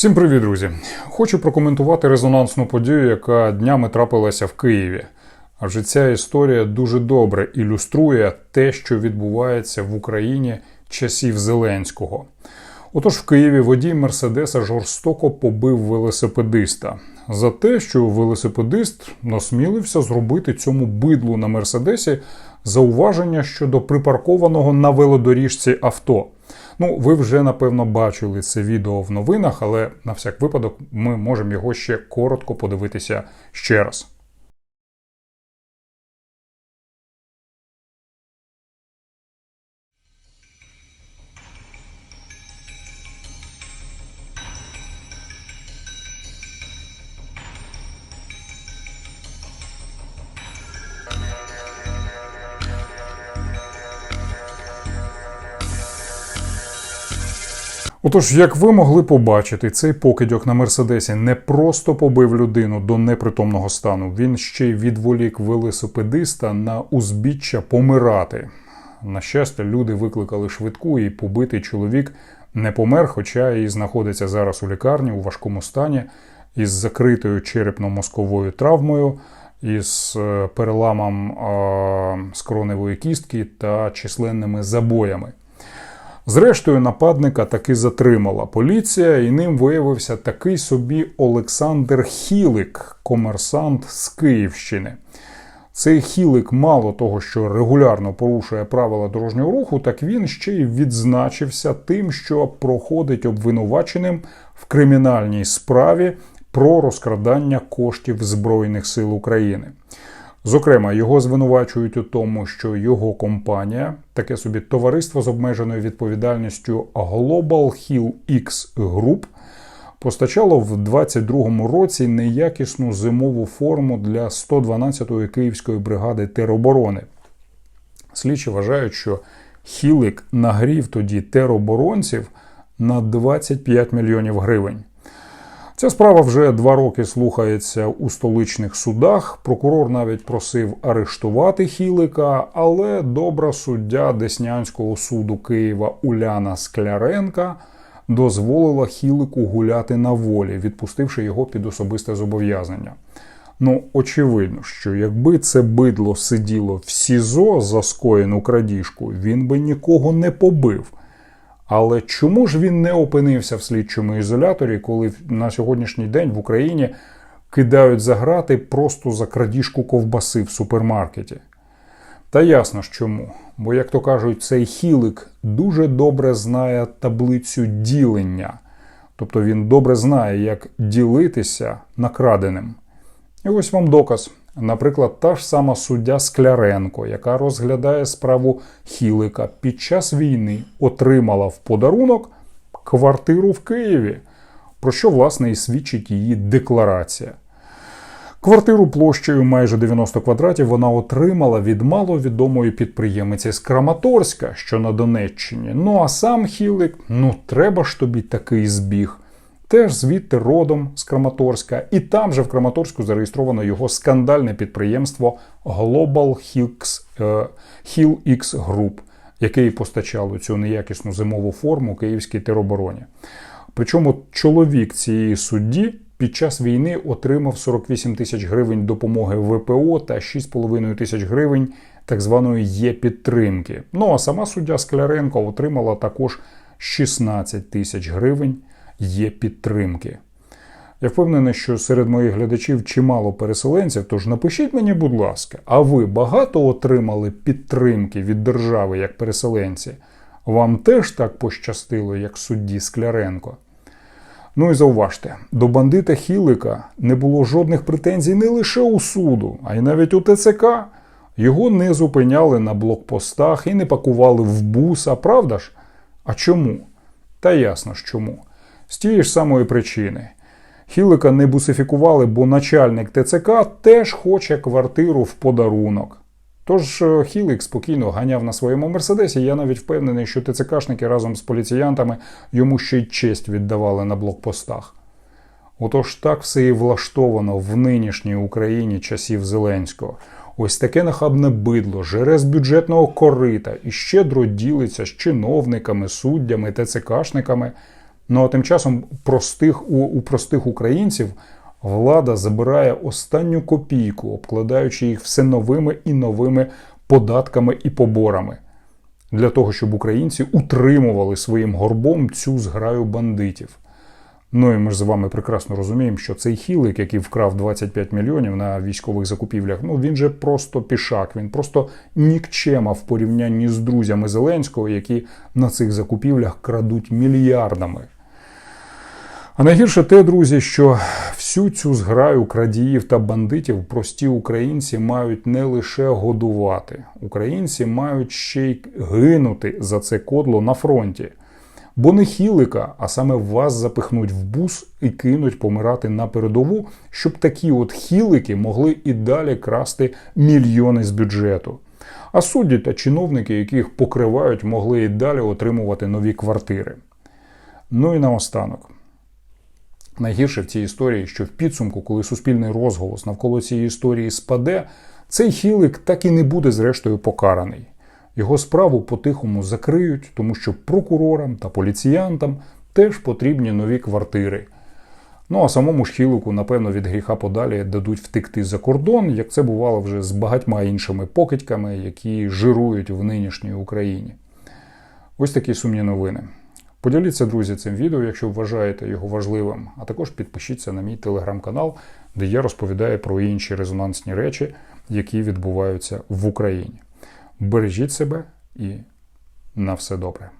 Всім привіт, друзі! Хочу прокоментувати резонансну подію, яка днями трапилася в Києві. Адже ця історія дуже добре ілюструє те, що відбувається в Україні часів Зеленського. Отож, в Києві водій Мерседеса жорстоко побив велосипедиста за те, що велосипедист насмілився зробити цьому бидлу на Мерседесі зауваження щодо припаркованого на велодоріжці авто. Ну, ви вже напевно бачили це відео в новинах, але на всяк випадок ми можемо його ще коротко подивитися ще раз. Отож, як ви могли побачити, цей покидьок на Мерседесі не просто побив людину до непритомного стану, він ще й відволік велосипедиста на узбіччя помирати. На щастя, люди викликали швидку, і побитий чоловік не помер, хоча і знаходиться зараз у лікарні у важкому стані із закритою черепно-мозковою травмою, із е, переламом скроневої кістки та численними забоями. Зрештою, нападника таки затримала поліція, і ним виявився такий собі Олександр Хілик, комерсант з Київщини. Цей хілик, мало того, що регулярно порушує правила дорожнього руху, так він ще й відзначився тим, що проходить обвинуваченим в кримінальній справі про розкрадання коштів Збройних сил України. Зокрема, його звинувачують у тому, що його компанія, таке собі товариство з обмеженою відповідальністю Global Hill X Group, постачало в 2022 році неякісну зимову форму для 112-ї Київської бригади тероборони. Слідчі вважають, що Хілик нагрів тоді тероборонців на 25 мільйонів гривень. Ця справа вже два роки слухається у столичних судах. Прокурор навіть просив арештувати Хілика, але добра суддя Деснянського суду Києва Уляна Скляренка дозволила Хілику гуляти на волі, відпустивши його під особисте зобов'язання. Ну, очевидно, що якби це бидло сиділо в СІЗО за скоєну крадіжку, він би нікого не побив. Але чому ж він не опинився в слідчому ізоляторі, коли на сьогоднішній день в Україні кидають за грати просто за крадіжку ковбаси в супермаркеті? Та ясно ж чому. Бо, як то кажуть, цей хілик дуже добре знає таблицю ділення. Тобто він добре знає, як ділитися накраденим. І ось вам доказ. Наприклад, та ж сама суддя Скляренко, яка розглядає справу Хілика, під час війни отримала в подарунок квартиру в Києві, про що, власне, і свідчить її декларація. Квартиру площею майже 90 квадратів вона отримала від маловідомої підприємиці з Краматорська, що на Донеччині. Ну а сам Хілик, ну треба ж тобі такий збіг теж звідти родом з Краматорська, і там же в Краматорську зареєстровано його скандальне підприємство Global Hills, е, Hill X Group, яке постачало цю неякісну зимову форму київській теробороні. Причому чоловік цієї судді під час війни отримав 48 тисяч гривень допомоги ВПО та 6,5 тисяч гривень так званої є-підтримки. Ну а сама суддя Скляренко отримала також 16 тисяч гривень є підтримки. Я впевнений, що серед моїх глядачів чимало переселенців, тож напишіть мені, будь ласка, а ви багато отримали підтримки від держави як переселенці? Вам теж так пощастило, як судді Скляренко? Ну і зауважте, до бандита Хілика не було жодних претензій не лише у суду, а й навіть у ТЦК. Його не зупиняли на блокпостах і не пакували в буса, правда ж? А чому? Та ясно ж чому. З тієї ж самої причини. Хілика не бусифікували, бо начальник ТЦК теж хоче квартиру в подарунок. Тож е, Хілик спокійно ганяв на своєму мерседесі. Я навіть впевнений, що ТЦКшники разом з поліціянтами йому ще й честь віддавали на блокпостах. Отож так все і влаштовано в нинішній Україні часів Зеленського. Ось таке нахабне бидло, жере з бюджетного корита і щедро ділиться з чиновниками, суддями, ТЦКшниками Ну а тим часом простих, у, у простих українців влада забирає останню копійку, обкладаючи їх все новими і новими податками і поборами для того, щоб українці утримували своїм горбом цю зграю бандитів. Ну і ми ж з вами прекрасно розуміємо, що цей хілик, який вкрав 25 мільйонів на військових закупівлях, ну він же просто пішак, він просто нікчема в порівнянні з друзями Зеленського, які на цих закупівлях крадуть мільярдами. А найгірше те, друзі, що всю цю зграю крадіїв та бандитів прості українці мають не лише годувати, українці мають ще й гинути за це кодло на фронті. Бо не хілика, а саме вас запихнуть в бус і кинуть помирати на передову, щоб такі от хілики могли і далі красти мільйони з бюджету. А судді та чиновники, яких покривають, могли і далі отримувати нові квартири. Ну і наостанок. Найгірше в цій історії, що в підсумку, коли суспільний розголос навколо цієї історії спаде, цей хілик так і не буде зрештою покараний. Його справу по-тихому закриють, тому що прокурорам та поліціянтам теж потрібні нові квартири. Ну а самому ж хілику, напевно, від гріха подалі дадуть втекти за кордон, як це бувало вже з багатьма іншими покидьками, які жирують в нинішній Україні. Ось такі сумні новини. Поділіться, друзі, цим відео, якщо вважаєте його важливим, а також підпишіться на мій телеграм-канал, де я розповідаю про інші резонансні речі, які відбуваються в Україні. Бережіть себе і на все добре.